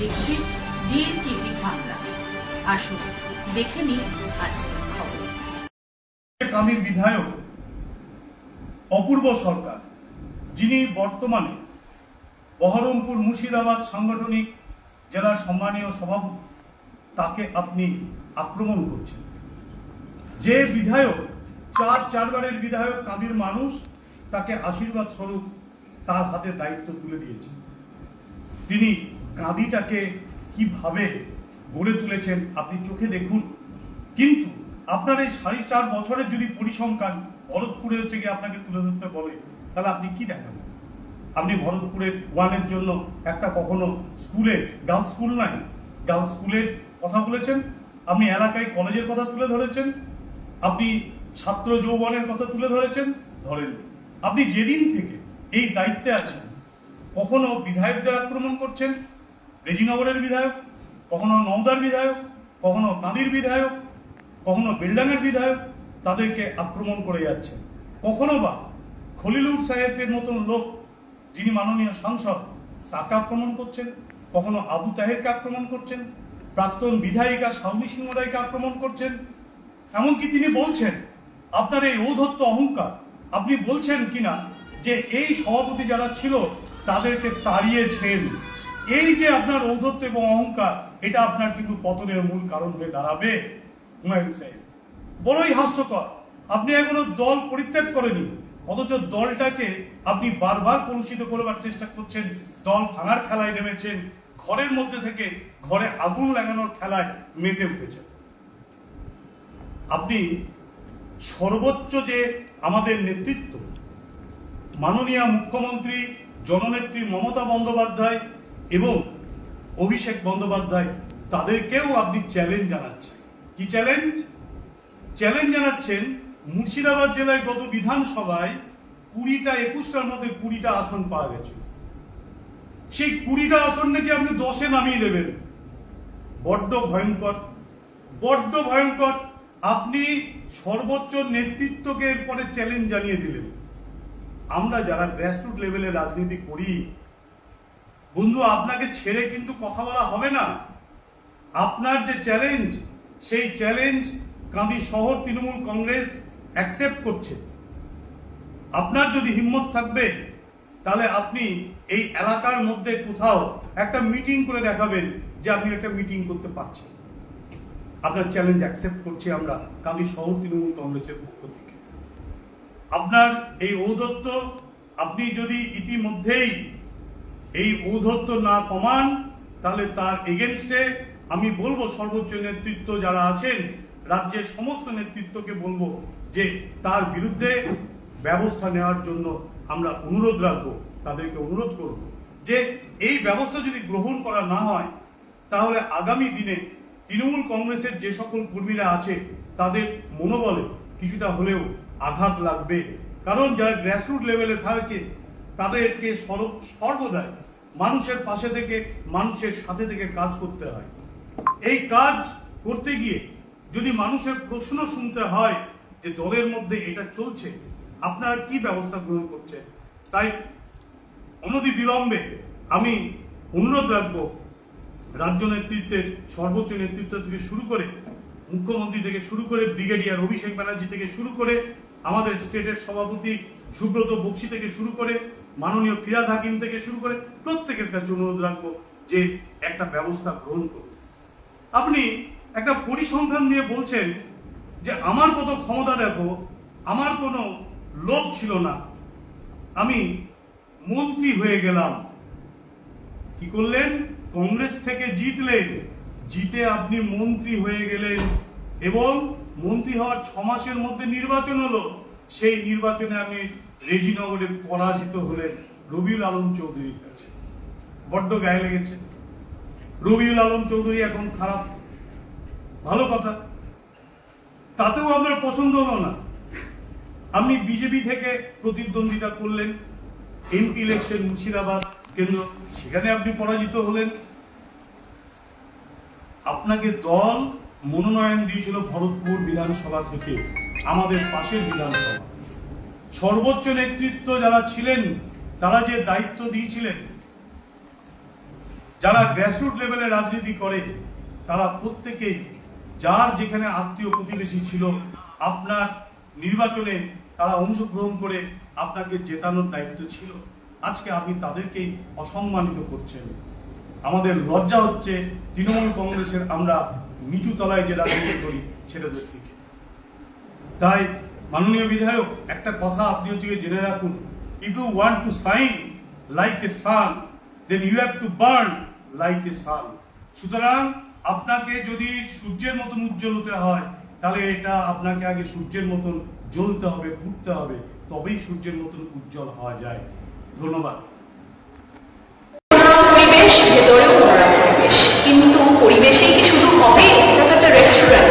দেখছি DNA TV Bangla. আসুন, দেখে নিন আজকের খবর। কান্দির বিধায়ক অপূর্ব সরকার, যিনি বর্তমানে বহরমপুর মুর্শিদাবাদ সাংগঠনিক জেলার সম্মানীয় সভাপতি, তাকে আপনি আক্রমণ করছেন। যে বিধায়ক, চার চারবারের বিধায়ক কাঁদির মানুষ, তাকে আশীর্বাদ স্বরূপ তার হাতে দায়িত্ব তুলে দিয়েছে তিনি কাঁদিটাকে কীভাবে গড়ে তুলেছেন আপনি চোখে দেখুন। কিন্তু আপনার এই সাড়ে চার বছরের যদি পরিসংখ্যান ভরতপুরে হচ্ছে গিয়ে আপনাকে তুলে ধরতে বলে, তাহলে আপনি কি দেখাবেন? আপনি ভরতপুরের ওয়ানের জন্য একটা কখনো স্কুলে গার্লস স্কুল নাই গার্লস স্কুলের কথা বলেছেন? আপনি এলাকায় কলেজের কথা তুলে ধরেছেন? আপনি ছাত্র যৌবনের কথা তুলে ধরেছেন? ধরেন আপনি যেদিন থেকে এই দায়িত্বে আছেন, কখনো বিধায়কদের আক্রমণ করছেন? রেজিনগরের বিধায়ক, কখনো নওদার বিধায়ক, কখনো কাঁদির বিধায়ক, কখনো বেলডাঙ্গের বিধায়ক তাদেরকে আক্রমণ করে যাচ্ছেন কখনো বা খলিলুর সাহেবের মতন লোক যিনি মাননীয় সাংসদ, তাকে আক্রমণ করছেন। কখনো আবু তাহেরকে আক্রমণ করছেন। প্রাক্তন বিধায়িকা শাউনি সিংহ রায়কে আক্রমণ করছেন। এমনকি তিনি বলছেন, আপনার এই ঔধত্য অহংকার, আপনি বলছেন কিনা যে এই সভাপতি যারা ছিল, তাদেরকে তাড়িয়েছেন এই যে আপনার ঔধত্য এবং অহংকার, এটা আপনার কিন্তু পতনের মূল কারণ হয়ে দাঁড়াবে হুমায়ুন সাহেব। বড়ই হাস্যকর। আপনি এখনও দল পরিত্যাগ করেনি অথচ দলটাকে আপনি বারবার কলুষিত করবার চেষ্টা করছেন, দল ভাঙার খেলায় নেমেছেন, ঘরের মধ্যে থেকে ঘরে আগুন লাগানোর খেলায় মেতে উঠেছেন। আপনি সর্বোচ্চ যে আমাদের নেতৃত্ব, মাননীয় মুখ্যমন্ত্রী, জননেত্রী মমতা বন্দ্যোপাধ্যায় এবং অভিষেক বন্দ্যোপাধ্যায় তাদেরকেও আপনি চ্যালেঞ্জ জানাচ্ছেন। কি চ্যালেঞ্জ চ্যালেঞ্জ জানাচ্ছেন, মুর্শিদাবাদ জেলায় গত বিধানসভায় কুড়িটা, একুশটার মধ্যে কুড়িটা আসন পাওয়া গেছে। সেই কুড়িটা আসন নাকি আপনি দশে নামিয়ে দেবেন। বড্ড ভয়ঙ্কর বড্ড ভয়ঙ্কর। আপনি সর্বোচ্চ নেতৃত্বকে এরপরে চ্যালেঞ্জ জানিয়ে দিলেন। আমরা যারা গ্রাসরুট লেভেলে রাজনীতি করি বন্ধু, আপনাকে ছেড়ে কিন্তু কথা বলা হবে না। আপনার যে চ্যালেঞ্জ সেই চ্যালেঞ্জ কাঁদি শহর তৃণমূল কংগ্রেস অ্যাকসেপ্ট করছে। আপনার যদি হিম্মত থাকবে, তাহলে আপনি এই এলাকার মধ্যে কোথাও একটা মিটিং করে দেখাবেন যে আপনি একটা মিটিং করতে পারছেন। আপনার চ্যালেঞ্জ অ্যাকসেপ্ট করছি আমরা কান্দি শহর তৃণমূল কংগ্রেসের পক্ষ থেকে। আপনার এই ঔদত্ত, আপনি যদি ইতিমধ্যেই এই ঔদত্ত না কমান, তাহলে তার এগেনস্টে আমি বলব সর্বোচ্চ নেতৃত্ব যারা আছেন, রাজ্যের সমস্ত নেতৃত্বকে বলব যে তার বিরুদ্ধে ব্যবস্থা নেওয়ার জন্য আমরা অনুরোধ রাখব, তাদেরকে অনুরোধ করব যে এই ব্যবস্থা যদি গ্রহণ করা না হয়, তাহলে আগামী দিনে তৃণমূল কংগ্রেসের যে সকল কর্মীরা আছে, তাদের মনোবলে কিছুটা হলেও আঘাত লাগবে। কারণ যারা গ্রাসরুট লেভেলে থাকে তাদেরকে সর্ব- সর্বদাই মানুষের পাশে থেকে, মানুষের সাথে থেকে কাজ করতে হয়। এই কাজ করতে গিয়ে যদি মানুষের প্রশ্ন শুনতে হয় যে দলের মধ্যে এটা চলছে, আপনারা কি ব্যবস্থা গ্রহণ করছেন? তাই অনতি বিলম্বে আমি অনুরোধ রাখব রাজ্য নেতৃত্বের, সর্বোচ্চ নেতৃত্ব থেকে শুরু করে, মুখ্যমন্ত্রী থেকে শুরু করে, ব্রিগেডিয়ার অভিষেক ব্যানার্জি থেকে শুরু করে, আমাদের স্টেটের সভাপতি সুব্রত বক্সি থেকে শুরু করে মাননীয় ফিরাদ হাকিম থেকে শুরু করে প্রত্যেকের কাছে অনুরোধ রাখব যে একটা ব্যবস্থা গ্রহণ করুন। আপনি একটা পরিসংখ্যান দিয়ে বলছেন যে আমার কত ক্ষমতা দেখো, আমার কোনো লোভ ছিল না। আমি মন্ত্রী হয়ে গেলাম। কি করলেন? কংগ্রেস থেকে জিতলেন। জিতে আপনি মন্ত্রী হয়ে গেলেন এবং মন্ত্রী হওয়ার ছ মাসের মধ্যে নির্বাচন হলো। সেই নির্বাচনে আপনি রেজিনগরে পরাজিত হলেন রবিউল আলম চৌধুরীর কাছে বড্ড গায়ে লেগেছে। রবিউল আলম চৌধুরী এখন খারাপ। ভালো কথা। তাতেও আপনার পছন্দ হলো না। আপনি বিজেপি থেকে প্রতিদ্বন্দ্বিতা করলেন। এমপি ইলেকশন মুর্শিদাবাদ কেন্দ্র, সেখানে আপনি পরাজিত হলেন। আপনাকে দল মনোনয়ন দিয়েছিল ভরতপুর বিধানসভা থেকে, আমাদের পাশের বিধানসভা। সর্বোচ্চ নেতৃত্ব যারা ছিলেন, তারা যে দায়িত্ব দিয়েছিলেন, যারা গ্রাসরুট লেভেলে রাজনীতি করে, তারা প্রত্যেকেই, যার যেখানে আত্মীয় প্রতিবেশী ছিল, আপনার নির্বাচনে তারা অংশগ্রহণ করে আপনাকে জেতানোর দায়িত্ব ছিল। আজকে আপনি তাদেরকেই অসম্মানিত করছেন। আমাদের লজ্জা হচ্ছে, তৃণমূল কংগ্রেসের আমরা নিচু তলায় যে রাজনীতি করি সেটাদের থেকে তাই মাননীয় বিধায়ক, একটা কথা আপনি হচ্ছে জেনে রাখুন। If you want to shine like a sun then you have to burn like a sun সুতরাং আপনাকে যদি সূর্যের মতন উজ্জ্বল হতে হয়, তাহলে এটা আপনাকে আগে সূর্যের মতন জ্বলতে হবে, ফুটতে হবে, তবেই সূর্যের মতন উজ্জ্বল হওয়া যায়। ধন্যবাদ। পরিবেশ কিন্তু পরিবেশেই কি শুধু হবে? রেস্টুরেন্ট